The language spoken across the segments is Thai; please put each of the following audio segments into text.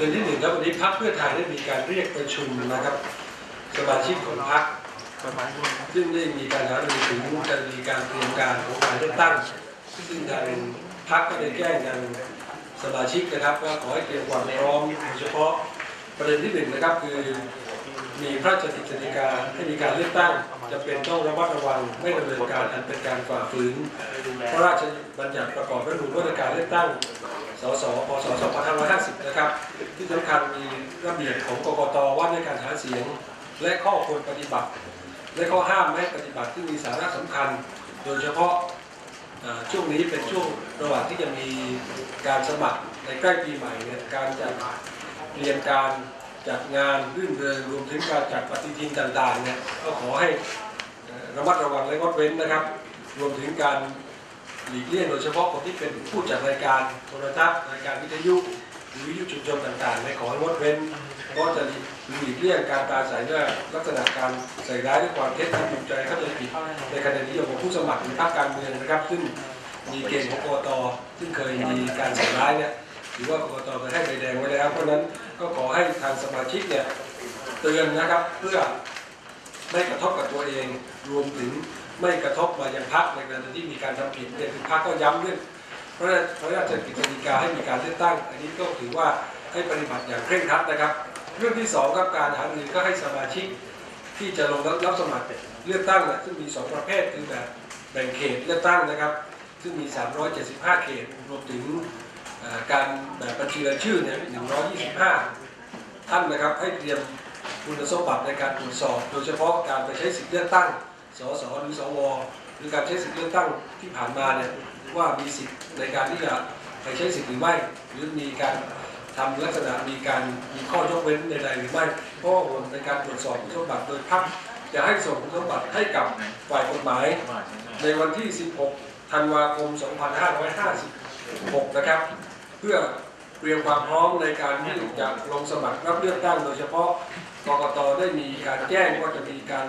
ประเด็นที่หนึ่งครับวันนี้พรรคเพื่อไทยได้มีการเรียกประชุมนะครับ สมาชิกของพรรคซึ่งได้มีการหารือถึงจะมีการเตรียมการของการเลือกตั้ง ซึ่งทางพรรคก็ได้แจ้งยังสมาชิกนะครับว่าขอให้เตรียมความพร้อมโดยเฉพาะประเด็นที่หนึ่งนะครับคือมีพระราชกิจสีกาให้มีการเลือกตั้งจะเป็นต้องระมัดระวังไม่ดำเนินการอันเป็นการฝ่าฝืนพระราชบัญญัติประกอบรัฐธรรมนูญว่าการเลือกตั้ง สสพศ2550 นะครับ ที่สำคัญมีระเบียบของกกตว่าด้วยการหาเสียง และข้อควรปฏิบัติ และข้อห้ามไม่ปฏิบัติที่มีสาระสำคัญ โดยเฉพาะช่วงนี้เป็นช่วงระหว่างที่จะมีการสมัครในใกล้ปีใหม่เนี่ยการจัดเรียนการจัดงานรื่นเริงรวมถึงการจัดปฏิทินต่างๆเนี่ยก็ขอให้ระมัดระวังและงดเว้นนะครับ รวมถึงการ หลีกเลี่ยงโดยเฉพาะคนที่เป็นผู้จัดรายการโทรทัศน์รายการวิทยุหรือวิทยุชุมชนต่างๆในขอให้งดเว้นเพราะจะหลีกเลี่ยงการปราศัยด้วยลักษณะการใส่ร้ายด้วยความเท็จที่จูงใจเข้าใจผิดในคะแนนนิยมของผู้สมัครหรือพรรคการเมืองนะครับ ซึ่งมีเกณฑ์ของกตซึ่งเคยมีการใส่ร้ายเนี่ยหรือว่ากตเคยให้ใบแดงไว้แล้ว เพราะฉะนั้นก็ขอให้ทางสมาชิกเนี่ยเตือนนะครับเพื่อไม่กระทบกับตัวเองรวมถึง ไม่กระทบมายังพรรคในกรณีที่มีการทำผิดเนี่ยคือพรรคก็ย้ำเรื่องพระราชพระกิจสีกาให้มีการเลือกตั้ง อันนี้ก็ถือว่าให้ปฏิบัติอย่างเคร่งครัดนะครับ เรื่องที่สองครับการหารือก็ให้สมาชิกที่จะลงรับสมัครเลือกตั้งเนี่ยซึ่งมีสองประเภทคือแบบแบ่งเขตเลือกตั้งนะครับ ซึ่งมี 375 เขตรวมถึงการแบบบัญชีรายชื่อเนี่ย125 ท่านนะครับให้เตรียมคุณสมบัติในการตรวจสอบ โดยเฉพาะการไปใช้สิทธิเลือกตั้ง สสหรือสวหรือการใช้สิทธิเลือกตั้งที่ผ่านมาเนี่ยว่ามีสิทธิ์ในการที่จะไปใช้สิทธิ์หรือไม่ หรือมีการทำลักษณะมีการมีข้อยกเว้นใดๆหรือไม่เพราะว่าในการตรวจสอบคุณสมบัติโดยพรรคจะให้ส่งคุณสมบัติให้กับฝ่ายกฎหมาย ในวันที่ 16 ธันวาคม 2556 นะครับ เพื่อเตรียมความพร้อมในการที่จะลงสมัครรับเลือกตั้งโดยเฉพาะกกตได้มีการแจ้งว่าจะมีการ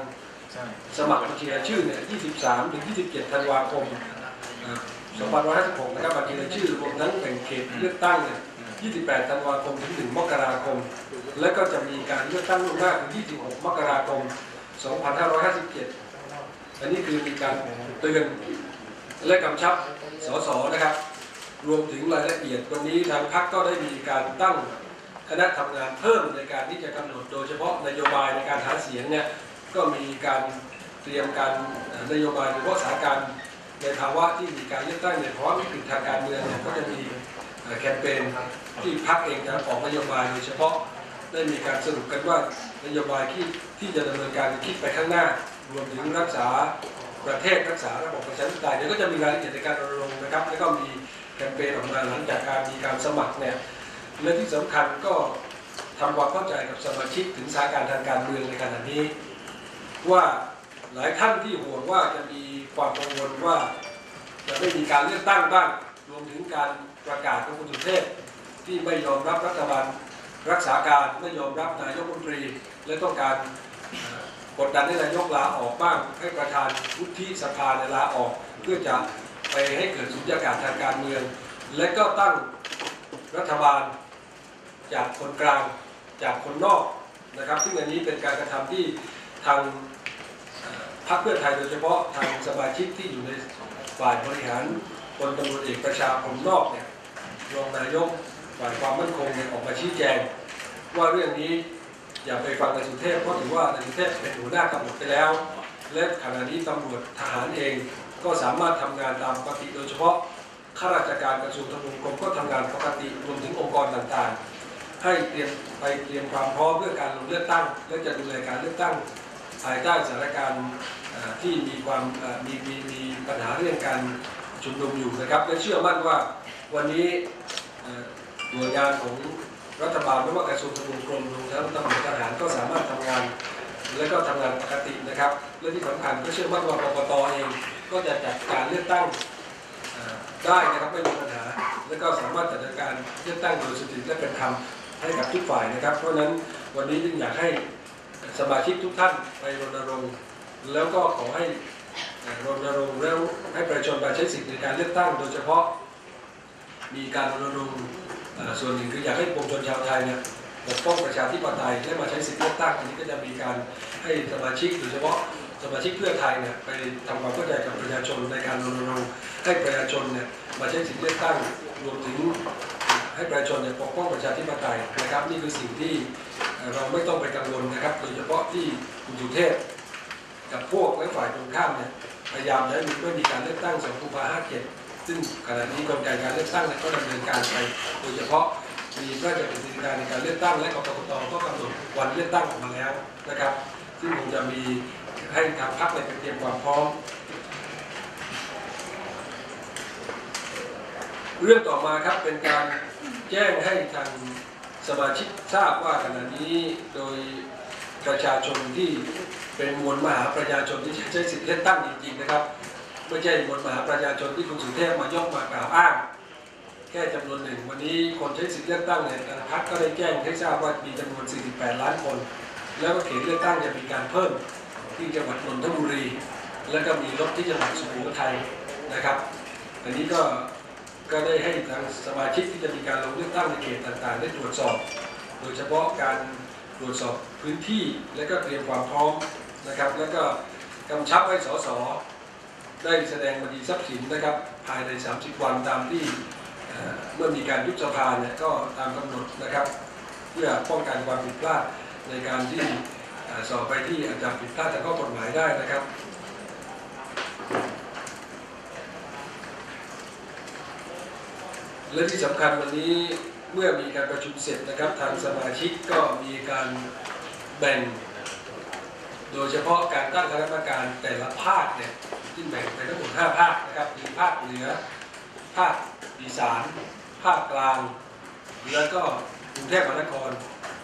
สมัครบัญชีรายชื่อเนี่ย 23 ถึง 27 ธันวาคม2556 นะครับบัญชีรายชื่อรวมทั้งแบ่งเขตเลือกตั้งเนี่ย 28 ธันวาคม ถึง 1 มกราคม และก็จะมีการเลือกตั้งล่วงหน้าถึง 26 มกราคม 2557 อันนี้คือมีการเตือนและกำชับสสนะครับ รวมถึงรายละเอียดวันนี้ทางพรรคก็ได้มีการตั้งคณะทำงานเพิ่มในการที่จะกำหนดโดยเฉพาะนโยบายในการหาเสียงเนี่ย ก็มีการเตรียมการนโยบายโดยเฉพาะสถานการณ์ในภาวะที่มีการเลือกตั้งในภาวะวิกฤตทางการเมืองเนี่ยก็จะมีแคมเปญที่พรรคเองจะออกนโยบายโดยเฉพาะได้มีการสรุปกันว่านโยบายที่ที่จะดำเนินการคิดไปข้างหน้า รวมถึงรักษาประเทศรักษาระบบประชาธิปไตยเดี๋ยวก็จะมีรายละเอียดในการรณรงค์นะครับ แล้วก็มีแคมเปญออกมาหลังจากการมีการสมัครเนี่ยและที่สำคัญก็ทำความเข้าใจกับสมาชิกถึงสถานการณ์ทางการเมืองในขณะนี้ ว่าหลายท่านที่ห่วงว่าจะมีความกังวลว่า จะไม่มีการเลือกตั้งบ้าง รวมถึงการประกาศของคุณสุเทพที่ไม่ยอมรับรัฐบาลรักษาการไม่ยอมรับนายกรัฐมนตรี และต้องการกดดันให้นายกลาออกบ้าง ให้ประธานวุฒิสภาเนี่ยลาออก เพื่อจะไปให้เกิดสุญญากาศทางการเมือง และก็ตั้งรัฐบาลจากคนกลางจากคนนอกนะครับ ซึ่งอันนี้เป็นการกระทำที่ ทางพรรคเพื่อไทยโดยเฉพาะทางสมาชิกที่อยู่ในฝ่ายบริหารพลตำรวจเอกประชาผมนอกเนี่ยรองนายกฝ่ายความมั่นคงเนี่ยออกมาชี้แจง ว่าเรื่องนี้อย่าไปฟังนายสุเทพเพราะถือว่านายสุเทพเป็นหัวหน้ากำหนดไปแล้ว และขณะนี้ตำรวจทหารเองก็สามารถทำงานตามปกติโดยเฉพาะข้าราชการกระทรวงทบวงกรมก็ทำงานปกติรวมถึงองค์กรต่างๆ ให้เตรียมไปเตรียมความพร้อมเพื่อการลงเลือกตั้ง และจะดูแลการเลือกตั้ง ภายใต้สถานการณ์ที่มีความมีมีมีปัญหาเรื่องการชุมนุมอยู่นะครับและเชื่อมั่นว่าวันนี้หน่วยงานของรัฐบาลไม่ว่ากระทรวงทบวงกรมรวมทั้งตำรวจทหารก็สามารถทำงาน และก็ทำงานปกตินะครับและที่สำคัญก็เชื่อมั่นว่ากกตเองก็จะจัดการเลือกตั้งได้นะครับไม่มีปัญหา และก็สามารถจัดการเลือกตั้งโดยสุจริตและเป็นธรรมให้กับทุกฝ่ายนะครับ เพราะฉะนั้นวันนี้จึงอยากให้ สมาชิกทุกท่านไปรณรงค์แล้วก็ขอให้รณรงค์แล้วให้ประชาชนไปใช้สิทธิในการเลือกตั้ง โดยเฉพาะมีการรณรงค์ส่วนหนึ่งคืออยากให้ปวงชนชาวไทยเนี่ยปกป้องประชาธิปไตยและมาใช้สิทธิเลือกตั้งอันนี้ก็จะมีการให้สมาชิกโดยเฉพาะสมาชิกเพื่อไทยเนี่ยไปทำความเข้าใจกับประชาชนในการรณรงค์ให้ประชาชนเนี่ยมาใช้สิทธิเลือกตั้งรวมถึงให้ประชาชนเนี่ยปกป้องประชาธิปไตยนะครับนี่คือสิ่งที่ เราไม่ต้องไปกังวลนะครับโดยเฉพาะที่คุณสุเทพกับพวกและฝ่ายตรงข้ามเนี่ยพยายามจะมีไม่มีการเลือกตั้งสองกุมภาห้าเจ็ดซึ่งขณะนี้กลไกการเลือกตั้งก็ดำเนินการไป โดยเฉพาะมีพระราชกฤษฎีการในการเลือกตั้งและกรกตก็กำหนดวันเลือกตั้งออกมาแล้วนะครับ ซึ่งคงจะมีให้ทางพรรคเนี่ยไปเตรียมความพร้อม เรื่องต่อมาครับเป็นการแจ้งให้ทาง สมาชิกทราบว่าขณะนี้โดยประชาชนที่เป็นมวลมหาประชาชนที่ใช้สิทธิเลือกตั้งจริงๆนะครับไม่ใช่มวลมหาประชาชนที่คุณสุเทพมายกมากล่าวอ้างแค่จำนวนหนึ่งวันนี้คนใช้สิทธิเลือกตั้งเนี่ยแต่ละพรรคก็ได้แจ้งให้ทราบว่ามีจำนวน 48 ล้านคน แล้วก็เขตเลือกตั้งจะมีการเพิ่มที่จังหวัดนนทบุรี แล้วก็มีรถที่จังหวัดสุโขทัยนะครับ อันนี้ก็ ก็ได้ให้ทางสมาชิกที่จะมีการลงเลือกตั้งในเขตต่างๆ ได้ตรวจสอบ โดยเฉพาะการตรวจสอบพื้นที่และก็เตรียมความพร้อมนะครับ แล้วก็กำชับให้สสได้แสดงบัญชีทรัพย์สินนะครับ ภายใน 30 วันตามที่เมื่อมีการยุบสภาเนี่ยก็ตามกำหนดนะครับ เพื่อป้องกันความผิดพลาดในการที่สอบไปที่อาจจะผิดพลาดทางข้อกฎหมายได้นะครับ และที่สำคัญวันนี้เมื่อมีการประชุมเสร็จนะครับ ทางสมาชิกก็มีการแบ่ง โดยเฉพาะการตั้งคณะกรรมการแต่ละภาคเนี่ยที่แบ่งไปทั้งหมด5ภาคนะครับมีภาคเหนือภาคอีสานภาคกลาง แล้วก็กรุงเทพมหานคร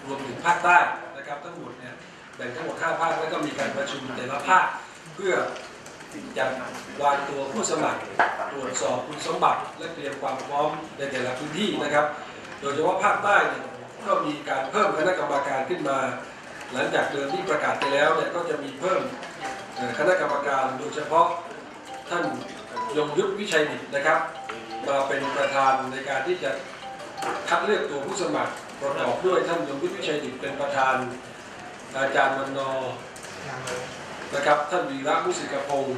รวมถึงภาคใต้นะครับทั้งหมดเนี่ยแบ่งทั้งหมด5ภาคแล้วก็มีการประชุมแต่ละภาคเพื่อ จัดวางตัวผู้สมัครตรวจสอบคุณสมบัติ และเตรียมความพร้อมในแต่ละพื้นที่นะครับ โดยเฉพาะภาคใต้เนี่ยก็มีการเพิ่มคณะกรรมการขึ้นมา หลังจากเดิมที่ประกาศไปแล้วเนี่ยก็จะมีเพิ่มคณะกรรมการโดยเฉพาะท่านยงยุทธวิชัยดิตนะครับ มาเป็นประธานในการที่จะคัดเลือกตัวผู้สมัครประกอบด้วยท่านยงยุทธวิชัยดิตเป็นประธานอาจารย์วันนอ นะครับ ท่านวีระมุสิกพงศ์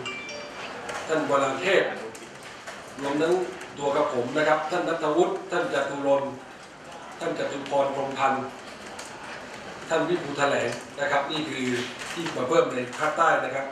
ท่านวราเทพรวมทั้งตัวกับผมนะครับ ท่านนัทวุฒิท่านจตุรนต์ท่านจตุพรพรมพันธ์ท่านวิภูแถลงนะครับ นี่คือที่มาเพิ่มในภาคใต้นะครับ